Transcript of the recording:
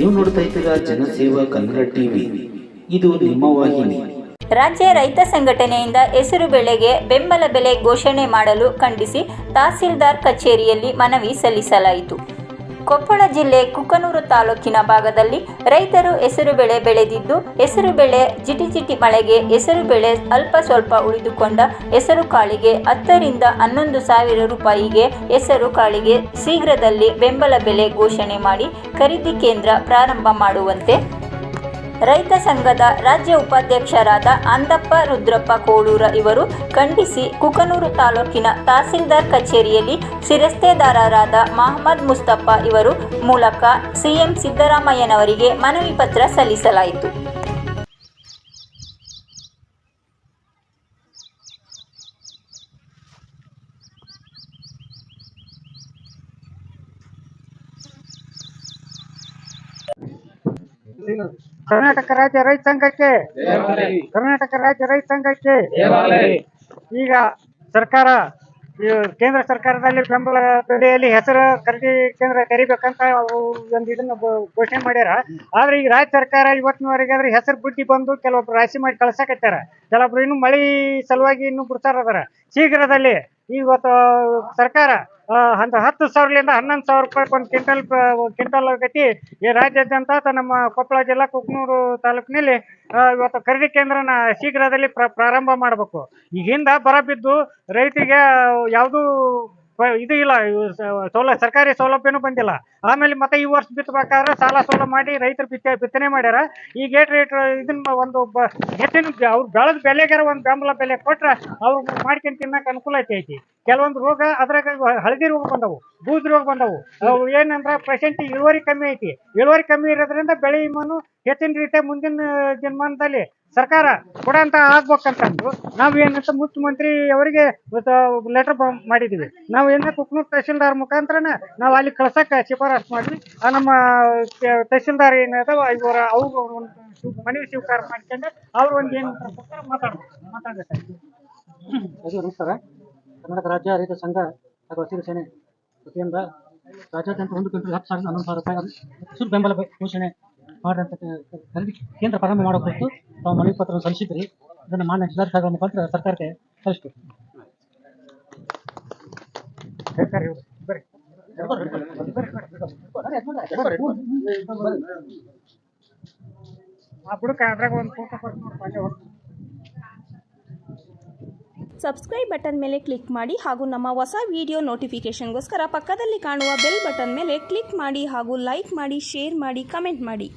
ನೀವು ನೋಡ್ತಾ ಇದ್ದೀರಾ ಜನಸೇವಾ ಕನ್ನಡ ಟಿವಿ. ಇದು ನಿಮ್ಮ ವಾಹಿನಿ. ರಾಜ್ಯ ರೈತ ಸಂಘಟನೆಯಿಂದ ಹೆಸರು ಬೆಳೆಗೆ ಬೆಂಬಲ ಬೆಲೆ ಘೋಷಣೆ ಮಾಡಲು ಖಂಡಿಸಿ ತಹಸೀಲ್ದಾರ್ ಕಚೇರಿಯಲ್ಲಿ ಮನವಿ ಸಲ್ಲಿಸಲಾಯಿತು. ಕೊಪ್ಪಳ ಜಿಲ್ಲೆ ಕುಕನೂರು ತಾಲೂಕಿನ ಭಾಗದಲ್ಲಿ ರೈತರು ಹೆಸರು ಬೆಳೆ ಬೆಳೆದಿದ್ದು, ಹೆಸರು ಬೆಳೆ ಜಿಟಿ ಮಳೆಗೆ ಹೆಸರು ಬೆಳೆ ಅಲ್ಪ ಸ್ವಲ್ಪ ಉಳಿದುಕೊಂಡ ಹೆಸರು ಕಾಳಿಗೆ ಹತ್ತರಿಂದ ಹನ್ನೊಂದು ಸಾವಿರ ರೂಪಾಯಿಗೆ ಹೆಸರು ಕಾಳಿಗೆ ಶೀಘ್ರದಲ್ಲಿ ಬೆಂಬಲ ಬೆಲೆ ಘೋಷಣೆ ಮಾಡಿ ಖರೀದಿ ಕೇಂದ್ರ ಪ್ರಾರಂಭ ಮಾಡುವಂತೆ ರೈತ ಸಂಘದ ರಾಜ್ಯ ಉಪಾಧ್ಯಕ್ಷರಾದ ಅಂದಪ್ಪ ರುದ್ರಪ್ಪ ಕೋಳೂರ ಇವರು ಖಂಡಿಸಿ ಕುಕನೂರು ತಾಲೂಕಿನ ತಹಸೀಲ್ದಾರ್ ಕಚೇರಿಯಲ್ಲಿ ಶಿರಸ್ತೇದಾರರಾದ ಮಹಮ್ಮದ್ ಮುಸ್ತಫಾ ಇವರು ಮೂಲಕ ಸಿಎಂ ಸಿದ್ದರಾಮಯ್ಯನವರಿಗೆ ಮನವಿ ಪತ್ರ ಸಲ್ಲಿಸಲಾಯಿತು. ಕರ್ನಾಟಕ ರಾಜ್ಯ ರೈತ ಸಂಘಕ್ಕೆ ಕರ್ನಾಟಕ ರಾಜ್ಯ ರೈತ ಸಂಘಕ್ಕೆ. ಈಗ ಸರ್ಕಾರ ಕೇಂದ್ರ ಸರ್ಕಾರದಲ್ಲಿ ಬೆಂಬಲ ಬೆಲೆಯಲ್ಲಿ ಹೆಸರು ಖರೀದಿ ಕೇಂದ್ರ ಕರಿಬೇಕಂತ ಒಂದು ಇದನ್ನ ಘೋಷಣೆ ಮಾಡ್ಯಾರ. ಆದ್ರೆ ಈಗ ರಾಜ್ಯ ಸರ್ಕಾರ ಇವತ್ತಿನವರೆಗೆ ಆದ್ರೆ ಹೆಸರು ಬುಟ್ಟಿ ಬಂದು ಕೆಲವೊಬ್ರು ರಾಶಿ ಮಾಡಿ ಕಳ್ಸಕತ್ತಾರ. ಕೆಲವೊಬ್ರು ಇನ್ನು ಮಳಿ ಸಲುವಾಗಿ ಇನ್ನು ಬಿಡ್ತಾರ ಅದರ ಶೀಘ್ರದಲ್ಲಿ ಇವತ್ತು ಸರ್ಕಾರ ಹತ್ತು ಸಾವಿರಲಿಂದ ಹನ್ನೊಂದು ಸಾವಿರ ರೂಪಾಯಿ ಒಂದು ಕ್ವಿಂಟಲ್ ಕ್ವಿಂಟಲ್ ಆಗೈತಿ. ಈ ರಾಜ್ಯಾದ್ಯಂತ ನಮ್ಮ ಕೊಪ್ಪಳ ಜಿಲ್ಲಾ ಕುಕ್ನೂರು ತಾಲೂಕಿನಲ್ಲಿ ಇವತ್ತು ಖರೀದಿ ಕೇಂದ್ರನ ಶೀಘ್ರದಲ್ಲಿ ಪ್ರ- ಪ್ರಾರಂಭ ಮಾಡಬೇಕು. ಈಗಿಂದ ಬರ ಬಿದ್ದು ರೈತರಿಗೆ ಯಾವುದೂ ಇದು ಇಲ್ಲ ಸೌಲ ಸರ್ಕಾರಿ ಸೌಲಭ್ಯನೂ ಬಂದಿಲ್ಲ. ಆಮೇಲೆ ಮತ್ತೆ ಈ ವರ್ಷ ಬಿತ್ತಬೇಕಾದ್ರೆ ಸಾಲ ಸೋಲ ಮಾಡಿ ರೈತರು ಬಿತ್ತ ಬಿತ್ತನೆ ಮಾಡ್ಯಾರ. ಈ ಗೇಟ್ ರೇಟ್ ಇದನ್ನ ಒಂದು ಹೆಚ್ಚಿನ ಅವ್ರು ಬೆಳೆದ ಬೆಲೆಗಾರ ಒಂದು ಬೆಂಬಲ ಬೆಲೆ ಕೊಟ್ರೆ ಅವ್ರು ಮಾಡ್ಕೊಂಡು ತಿನ್ನಕ್ಕೆ ಅನುಕೂಲ ಐತಿ ಕೆಲವೊಂದು ರೋಗ ಅದ್ರಾಗ ಹಳದಿ ರೋಗ ಬಂದವು, ಬೂದ್ ರೋಗ ಬಂದವು. ಅವು ಏನಂದ್ರ ಇಳುವರಿ ಕಮ್ಮಿ ಐತಿ. ಇಳುವರಿ ಕಮ್ಮಿ ಇರೋದ್ರಿಂದ ಬೆಳೆ ವಿಮಾನು ಹೆಚ್ಚಿನ ರೀತಿಯ ಮುಂದಿನ ಜನ್ಮಾನದಲ್ಲಿ ಸರ್ಕಾರ ಕೊಡಂತ ಆಗ್ಬೇಕಂತಂದು ನಾವು ಏನಂತ ಮುಖ್ಯಮಂತ್ರಿ ಅವರಿಗೆ ಲೆಟರ್ ಮಾಡಿದೀವಿ. ನಾವು ಏನ ಕುಕ್ನೂರ್ ತಹಶೀಲ್ದಾರ್ ಮುಖಾಂತರನ ನಾವು ಅಲ್ಲಿ ಕಳ್ಸಕ್ಕೆ ಶಿಫಾರಸ್ ಮಾಡಿದ್ವಿ ಆ, ನಮ್ಮ ತಹಶೀಲ್ದಾರ್ ಏನದ ಇವರ ಅವ್ರು ಒಂದು ಮನವಿ ಸ್ವೀಕಾರ ಮಾಡ್ಕೊಂಡು ಅವ್ರು ಒಂದು ಏನು ಮಾತಾಡ್ಬೇಕು ಮಾತಾಡ್ಬೇಕು ಕರ್ನಾಟಕ ರಾಜ್ಯ ರೈತ ಸಂಘ ಹಾಗೂ ಹಸಿರು ಸೇನೆ ವತಿಯಿಂದ ರಾಜ್ಯಾದ್ಯಂತ ಒಂದು ಕ್ವಿಂಟಲ್ ಹತ್ತು ಸಾವಿರದ ಹನ್ನೊಂದು ಸಾವಿರ ರೂಪಾಯಿ ಬೆಂಬಲ ಬೆ- ಘೋಷಣೆ ಮಾಡಿದಂಥ ಖರೀದಿ ಕೇಂದ್ರ ಪ್ರಾರಂಭ ಮಾಡೋ ಕುರಿತು ತಾವು ಮನವಿ ಪತ್ರ ಸಲ್ಲಿಸಿದ್ರಿ ಅದನ್ನು ಮಾನ್ಯ ಜಿಲ್ಲಾಧಿಕಾರಿಗಳ ಮುಖಾಂತರ ಸರ್ಕಾರಕ್ಕೆ ಹೋಗ್ತೀನಿ. ಸಬ್ಸ್ಕ್ರೈಬ್ ಬಟನ್ ಮೇಲೆ ಕ್ಲಿಕ್ ಮಾಡಿ ಹಾಗೂ ನಮ್ಮ ಹೊಸ ವಿಡಿಯೋ ನೋಟಿಫಿಕೇಶನ್ಗೋಸ್ಕರ ಪಕ್ಕದಲ್ಲಿ ಕಾಣುವ ಬೆಲ್ ಬಟನ್ ಮೇಲೆ ಕ್ಲಿಕ್ ಮಾಡಿ ಹಾಗೂ ಲೈಕ್ ಮಾಡಿ ಶೇರ್ ಮಾಡಿ ಕಮೆಂಟ್ ಮಾಡಿ